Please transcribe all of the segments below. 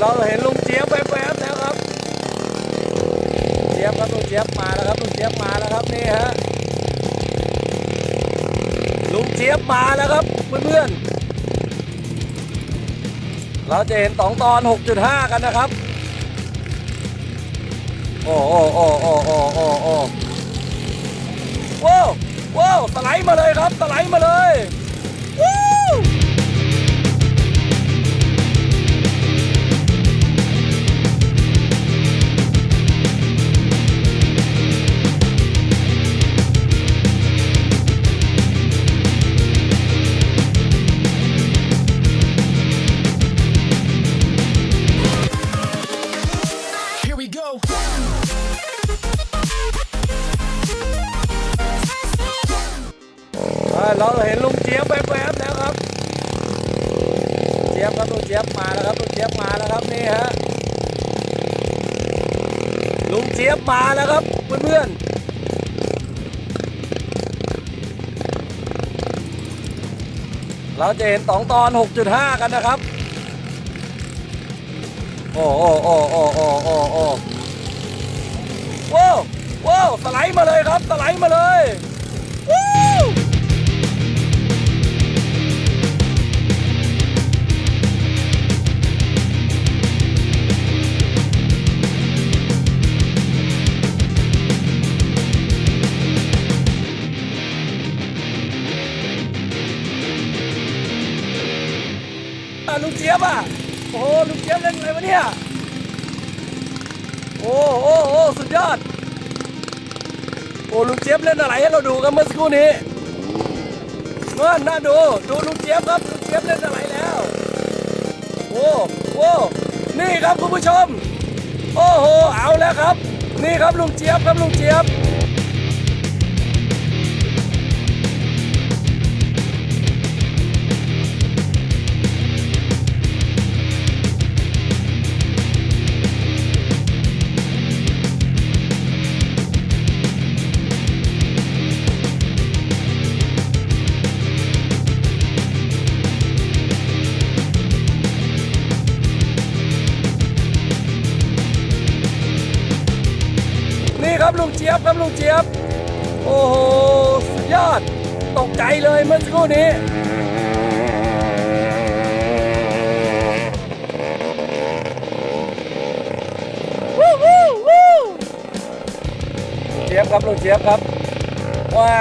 เราเห็นลุงเจี๊ยบแวบๆแล้วครับเจี๊ยบครับลุงเจี๊ยบมาแล้วครับลุงเจี๊ยบมาแล้วครับนี่ฮะลุงเจี๊ยบมาแล้วครับเพื่อนๆเราจะเห็นสองตอน 6.5 กันนะครับ โอ้โอ้โอ้โอ้โอ้โอ้โอ้ว้าวว้าวสไลด์มาเลยครับสไลด์มาเลย เราเห็นลุงเจี๊ยบแวบๆแล้วครับเจี๊ยบครับลุงเจี๊ยบมาแล้วครับลุงเจี๊ยบมาแล้วครับนี่ฮะลุงเจี๊ยบมาแล้วครับเพื่อนๆเราจะเห็นสองตอน 6.5 กันนะครับ โอ้โอ้โอ้โอ้โอ้โอ้โอ้ว้าวว้าวสไลด์มาเลยครับ สไลด์มาเลย ลุงเจี๊ยบอะโอ้โหลุงเจี๊ยบเล่นอะไรวะเนี่ยโอ้โอ้โอ้สุดยอดโอ้ลุงเจี๊ยบเล่นอะไรให้เราดูกันเมื่อสักครู่นี้เมื่อน่าดูดูลุงเจี๊ยบครับลุงเจี๊ยบเล่นอะไรแล้วโอ้โอ้นี่ครับคุณผู้ชม โอ้โหเอาแล้วครับ นี่ครับลุงเจี๊ยบครับลุงเจี๊ยบ ครับลุงเจี๊ยบครับลุงเจี๊ยบ โอ้โหสุดยอด ตกใจเลยเมื่อสักครู่นี้วู้วู้วู้ลุงเจี๊ยบครับลุงเจี๊ยบครับว้า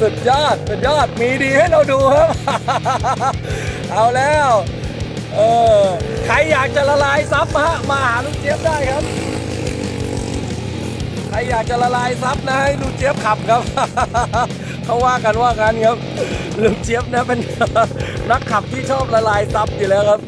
สุดยอดสุดยอดมีดีให้เราดูครับ เอาแล้ว เออ ใครอยากจะละลายซับมาฮะมาหาลุงเจี๊ยบได้ครับ รอยากจะละลายซับนะให้ลุงเจี๊ยบขับครับ เขาว่ากันว่ากันครับลุงเจี๊ยบนะเป็นนักขับที่ชอบละลายซับอยู่แล้วครับ